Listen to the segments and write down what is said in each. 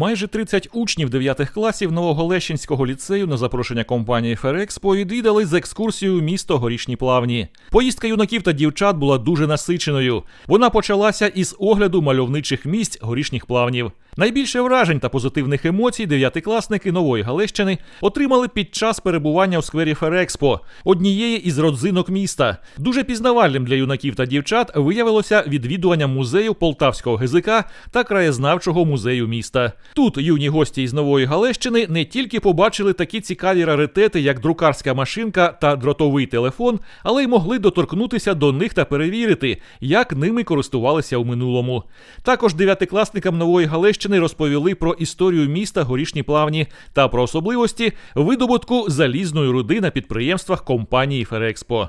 Майже 30 учнів 9 класів Новоголещинського ліцею на запрошення компанії Ферекспо відвідали з екскурсією місто Горішні Плавні. Поїздка юнаків та дівчат була дуже насиченою. Вона почалася із огляду мальовничих місць горішніх плавнів. Найбільше вражень та позитивних емоцій дев'ятикласники Нової Галещини отримали під час перебування у сквері Ферекспо, однієї із родзинок міста. Дуже пізнавальним для юнаків та дівчат виявилося відвідування музею Полтавського ГЗК та краєзнавчого музею міста. Тут юні гості із Нової Галещини не тільки побачили такі цікаві раритети, як друкарська машинка та дротовий телефон, але й могли доторкнутися до них та перевірити, як ними користувалися у минулому. Також дев'ятикласникам Нової Галещини розповіли про історію міста Горішні Плавні та про особливості видобутку залізної руди на підприємствах компанії Ферекспо.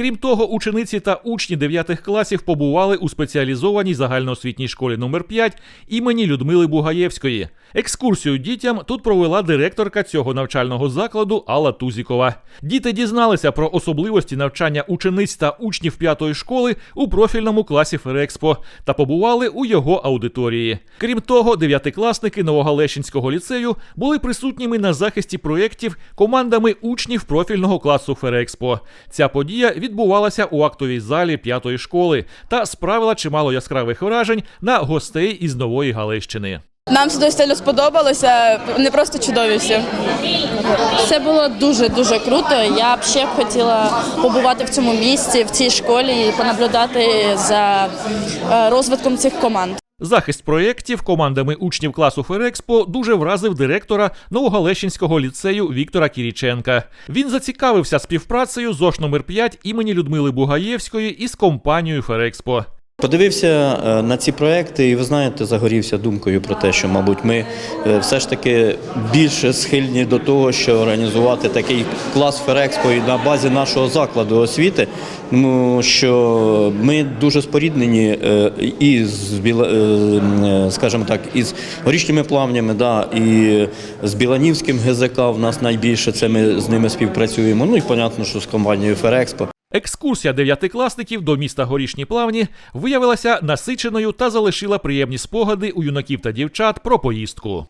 Крім того, учениці та учні 9 класів побували у спеціалізованій загальноосвітній школі номер 5 імені Людмили Бугаєвської. Екскурсію дітям тут провела директорка цього навчального закладу Алла Тузікова. Діти дізналися про особливості навчання учениць та учнів п'ятої школи у профільному класі Ферекспо та побували у його аудиторії. Крім того, дев'ятикласники Новогалещинського ліцею були присутніми на захисті проєктів командами учнів профільного класу Ферекспо. Ця подія відбувалася у актовій залі п'ятої школи та справила чимало яскравих вражень на гостей із Нової Галищини. Нам все сильно сподобалося, не просто чудові всі. Це було дуже дуже круто. Я б ще хотіла побувати в цьому місці, в цій школі і понаблюдати за е, розвитком цих команд. Захист проєктів командами учнів класу Ферекспо дуже вразив директора Новогалещинського ліцею Віктора Кіріченка. Він зацікавився співпрацею ЗОШ номер 5 імені Людмили Бугаєвської із компанією Ферекспо. Подивився е, на ці проекти, і ви знаєте, загорівся думкою про те, що, мабуть, ми е, все ж таки більше схильні до того, що організувати такий клас Ферекспо і на базі нашого закладу освіти, тому що ми дуже споріднені е, і з скажімо так, із горішніми плавнями, да, і з Біланівським ГЗК. В нас найбільше це ми з ними співпрацюємо. Ну і понятно, що з компанією Ферекспо. Екскурсія дев'ятикласників до міста Горішні Плавні виявилася насиченою та залишила приємні спогади у юнаків та дівчат про поїздку.